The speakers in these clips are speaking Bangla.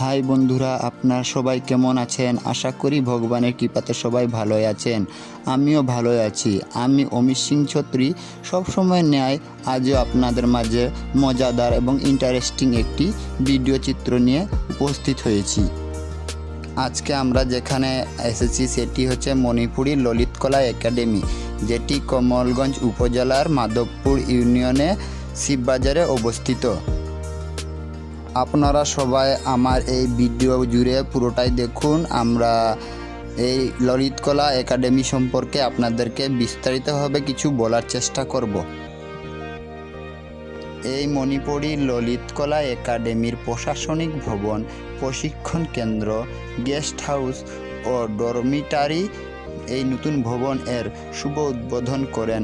হাই বন্ধুরা, আপনার সবাই কেমন আছেন? আশা করি ভগবানের কৃপাতে সবাই ভালোই আছেন। আমিও ভালোই আছি। আমি অমিত সিং ছত্রী। সবসময় ন্যায়, আজও আপনাদের মাঝে মজাদার এবং ইন্টারেস্টিং একটি ভিডিও চিত্র নিয়ে উপস্থিত হয়েছি। আজকে আমরা যেখানে এসেছি, সেটি হচ্ছে মণিপুরি ললিতকলা একাডেমি, যেটি কমলগঞ্জ উপজেলার মাধবপুর ইউনিয়নে শিববাজারে অবস্থিত। আপনারা সবাই আমার এই ভিডিও জুড়ে পুরোটাই দেখুন। আমরা এই ললিতকলা একাডেমি সম্পর্কে আপনাদেরকে বিস্তারিতভাবে কিছু বলার চেষ্টা করব। এই মণিপুরি ললিতকলা একাডেমির প্রশাসনিক ভবন, প্রশিক্ষণ কেন্দ্র, গেস্ট হাউস ও ডরমিটারি এই নতুন ভবন এর শুভ উদ্বোধন করেন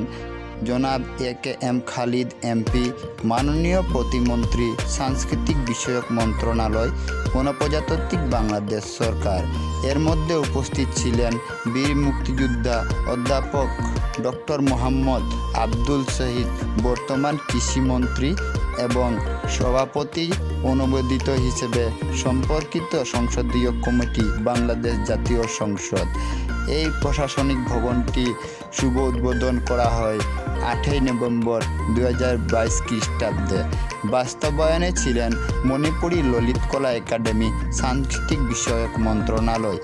জনাব A K M Khalid MP মাননীয় প্রতিমন্ত্রী, সাংস্কৃতিক বিষয়ক মন্ত্রণালয়, গণপ্রজাতান্ত্রিক বাংলাদেশ সরকার। এর মধ্যে উপস্থিত ছিলেন বীর মুক্তিযোদ্ধা অধ্যাপক ডক্টর মোহাম্মদ আব্দুল শহীদ, বর্তমান কৃষিমন্ত্রী এবং সভাপতি অনুমোদিত হিসেবে সম্পর্কিত সংসদীয় কমিটি, বাংলাদেশ জাতীয় সংসদ। এই প্রশাসনিক ভবনটি শুভ উদ্বোধন করা হয় আটই নভেম্বর দু হাজার বাইশ খ্রিস্টাব্দে বাস্তবায়নে ছিলেন মণিপুরী ললিতকলা একাডেমি সাংস্কৃতিক বিষয়ক মন্ত্রণালয়।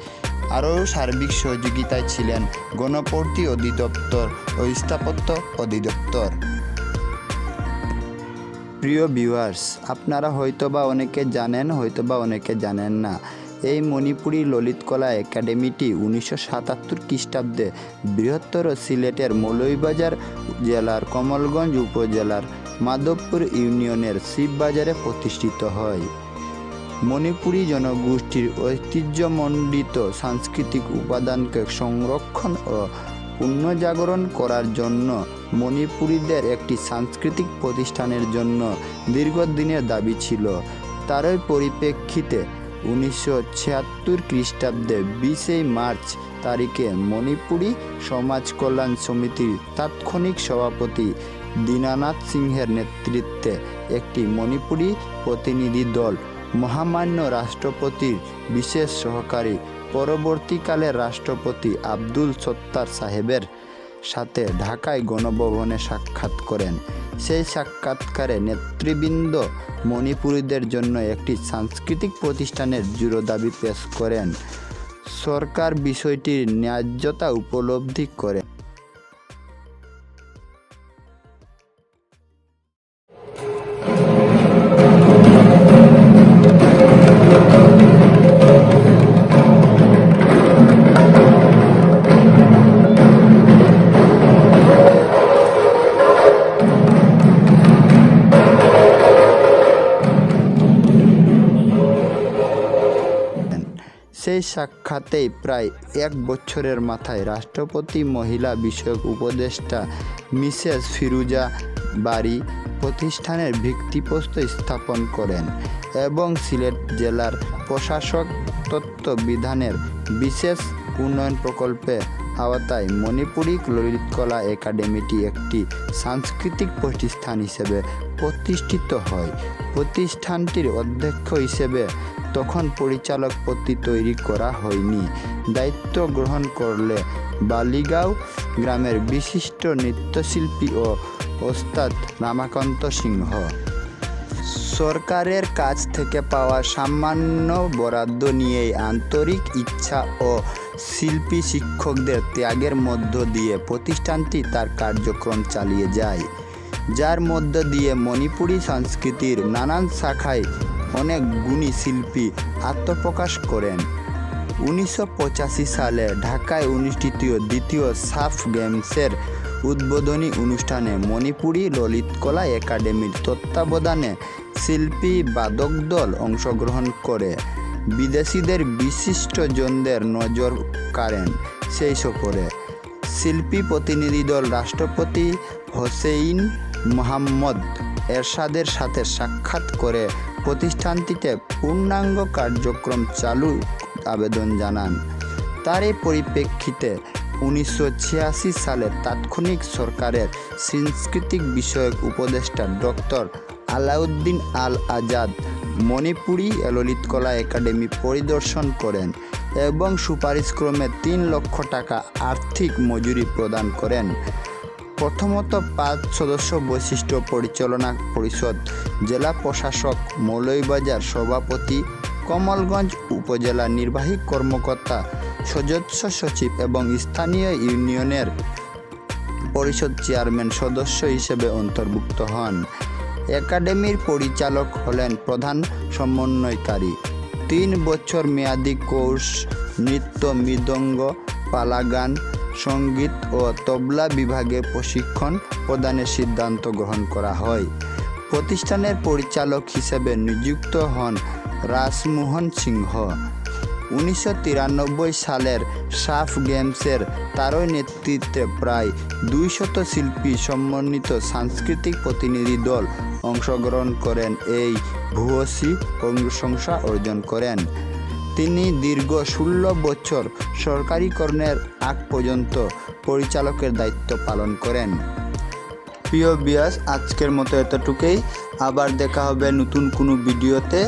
আরও সার্বিক সহযোগিতায় ছিলেন গণপূর্তি অধিদপ্তর ও স্থাপত্য অধিদপ্তর। প্রিয় ভিউয়ার্স আপনারা হয়তোবা অনেকে জানেন, হয়তোবা অনেকে জানেন না। এই মণিপুরী ললিতকলা একাডেমিটি উনিশশো সাতাত্তর খ্রিস্টাব্দে বৃহত্তর সিলেটের মৌলভীবাজার জেলার কমলগঞ্জ উপজেলার মাধবপুর ইউনিয়নের শিববাজারে প্রতিষ্ঠিত হয়। মণিপুরী জনগোষ্ঠীর ঐতিহ্যমণ্ডিত সাংস্কৃতিক উপাদানকে সংরক্ষণ ও পুনর্জাগরণ করার জন্য মণিপুরীদের একটি সাংস্কৃতিক প্রতিষ্ঠানের জন্য দীর্ঘদিনের দাবি ছিল। তারই পরিপ্রেক্ষিতে উনিশশো ছিয়াত্তর খ্রিস্টাব্দে বিশে মার্চ তারিখে মণিপুরী সমাজ কল্যাণ সমিতির তাৎক্ষণিক সভাপতি দীনানাথ সিংহের নেতৃত্বে একটি মণিপুরী প্রতিনিধি দল মহামান্য রাষ্ট্রপতির বিশেষ সহকারী পরবর্তীকালে রাষ্ট্রপতি আব্দুল সত্তার সাহেবের সাথে ঢাকায় গণভবনে সাক্ষাৎ করেন। সেই সাক্ষাৎকারে নেতৃবৃন্দ মণিপুরীদের জন্য একটি সাংস্কৃতিক প্রতিষ্ঠানের জুড়ো দাবি পেশ করেন। সরকার বিষয়টির ন্যায্যতা উপলব্ধি করে। সেই সাক্ষাতেই প্রায় এক বছরের মাথায় রাষ্ট্রপতি, মহিলা বিষয়ক উপদেষ্টা মিসেস ফিরুজা বাড়ি প্রতিষ্ঠানের ভিত্তিপ্রস্তর স্থাপন করেন এবং সিলেট জেলার প্রশাসক তত্ত্ব বিধানের বিশেষ উন্নয়ন প্রকল্পে আওতায় মণিপুরী ললিতকলা একাডেমিটি একটি সাংস্কৃতিক প্রতিষ্ঠান হিসেবে প্রতিষ্ঠিত হয়। প্রতিষ্ঠানটির অধ্যক্ষ হিসেবে তখন পরিচালক পত্তি তৈরি করা হয়নি। দায়িত্ব গ্রহণ করলে বালিগাঁও গ্রামের বিশিষ্ট নৃত্যশিল্পী ও ওস্তাদ রামাকান্ত সিংহ। সরকারের কাছ থেকে পাওয়া সামান্য বরাদ্দ নিয়েই আন্তরিক ইচ্ছা ও শিল্পী শিক্ষকদের ত্যাগের মধ্য দিয়ে প্রতিষ্ঠানটি তার কার্যক্রম চালিয়ে যায়। যার মধ্য দিয়ে মণিপুরী সংস্কৃতির নানান শাখায় অনেক গুণী শিল্পী আত্মপ্রকাশ করেন। উনিশশো পঁচাশি সালে ঢাকায় অনুষ্ঠিত দ্বিতীয় সাফ গেমসের উদ্বোধনী অনুষ্ঠানে মণিপুরী ললিতকলা একাডেমির তত্ত্বাবধানে শিল্পী বাদক দল অংশগ্রহণ করে। বিদেশিদের বিশিষ্টজনদের নজর কাড়েন সেই সফরে। শিল্পী প্রতিনিধি দল রাষ্ট্রপতি হোসেইন মোহাম্মদ এরশাদের সাথে সাক্ষাৎ করে প্রতিষ্ঠানটিতে পূর্ণাঙ্গ কার্যক্রম চালু আবেদন জানান। তার এই পরিপ্রেক্ষিতে উনিশশো ছিয়াশি সালে তাৎক্ষণিক সরকারের সাংস্কৃতিক বিষয়ক উপদেষ্টা ডক্টর আলাউদ্দিন আল আজাদ মণিপুরী ললিতকলা একাডেমি পরিদর্শন করেন এবং সুপারিশক্রমে তিন লক্ষ টাকা আর্থিক মজুরি প্রদান করেন। প্রথমত পাঁচ সদস্য বৈশিষ্ট্য পরিচালনা পরিষদ, জেলা প্রশাসক, মৌলভীবাজার সভাপতি, কমলগঞ্জ উপজেলা নির্বাহী কর্মকর্তা, সদস্য সচিব এবং স্থানীয় ইউনিয়নের পরিষদ চেয়ারম্যান সদস্য হিসেবে অন্তর্ভুক্ত হন। একাডেমির পরিচালক হলেন প্রধান সমন্বয়কারী। তিন বছর মেয়াদি কোর্স, নৃত্য, মৃদঙ্গ, পালাগান সংগীত ও তবলা বিভাগে প্রশিক্ষণ প্রদানের সিদ্ধান্ত গ্রহণ করা হয়। প্রতিষ্ঠানের পরিচালক হিসেবে নিযুক্ত হন রাসমোহন সিংহ। উনিশশো তিরানব্বই সালের সাফ গেমসের তারই নেতৃত্বে প্রায় দুইশত শিল্পী সমন্বিত সাংস্কৃতিক প্রতিনিধি দল অংশগ্রহণ করেন। এই ভূয়সী প্রশংসা অর্জন করেন। তিনি দীর্ঘ ষোলো বছর সরকারিকরণের আগ পর্যন্ত পরিচালকের দায়িত্ব পালন করেন। প্রিয় বিয়াস, আজকের মতো এতটুকুই। আবার দেখা হবে নতুন কোনো ভিডিওতে।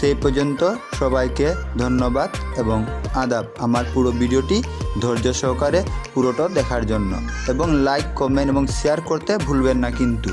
সেই পর্যন্ত সবাইকে ধন্যবাদ এবং আদাব। আমার পুরো ভিডিওটি ধৈর্য সহকারে পুরোটা দেখার জন্য। এবং লাইক কমেন্ট এবং শেয়ার করতে ভুলবেন না কিন্তু।